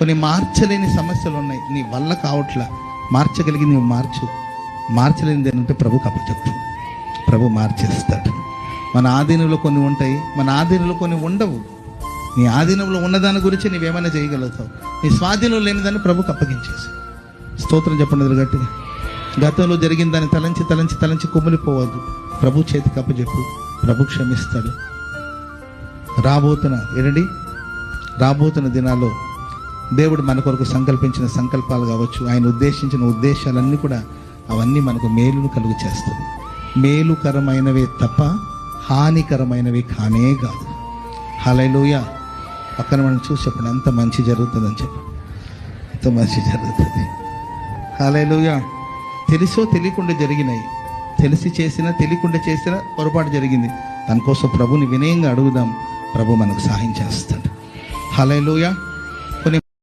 కొన్ని మార్చలేని సమస్యలు ఉన్నాయి. నీ వల్ల కావట్లా. మార్చగలిగి నీవు మార్చు. మార్చలేనిది ఏంటంటే ప్రభుకి అప్పచెప్పు ప్రభు మార్చేస్తాడు. మన ఆధీనంలో కొన్ని ఉంటాయి. మన ఆధీనంలో కొన్ని ఉండవు. నీ ఆధీనంలో ఉన్నదాని గురించి నీవేమైనా చేయగలుగుతావు. నీ స్వాధీనంలో లేనిదాన్ని ప్రభుకి అప్పగించేసి. స్తోత్రం చెప్పండి గట్టిగా. గతంలో జరిగిన దాన్ని తలంచి తలంచి తలంచి కుమిలిపోవద్దు. ప్రభు చేతికి అప్పచెప్పు ప్రభు క్షమిస్తాడు. రాబోతున్న ఏంటండి రాబోతున్న దినాల్లో దేవుడు మన కొరకు సంకల్పించిన సంకల్పాలు కావచ్చు ఆయన ఉద్దేశించిన ఉద్దేశాలన్నీ కూడా అవన్నీ మనకు మేలును కలుగు చేస్తుంది మేలుకరమైనవే తప్ప హానికరమైనవి కానే కాదు. హలైలోయ పక్కన మనం చూసి చెప్పండి అంత మంచి జరుగుతుందని చెప్పి అంత మంచి జరుగుతుంది. హలైలోయ తెలుసో తెలియకుండా జరిగినాయి. తెలిసి చేసినా తెలియకుండా చేసినా పొరపాటు జరిగింది. దానికోసం ప్రభుని వినయంగా అడుగుదాం. ప్రభు మనకు సహాయం చేస్తాడు. హలైలోయ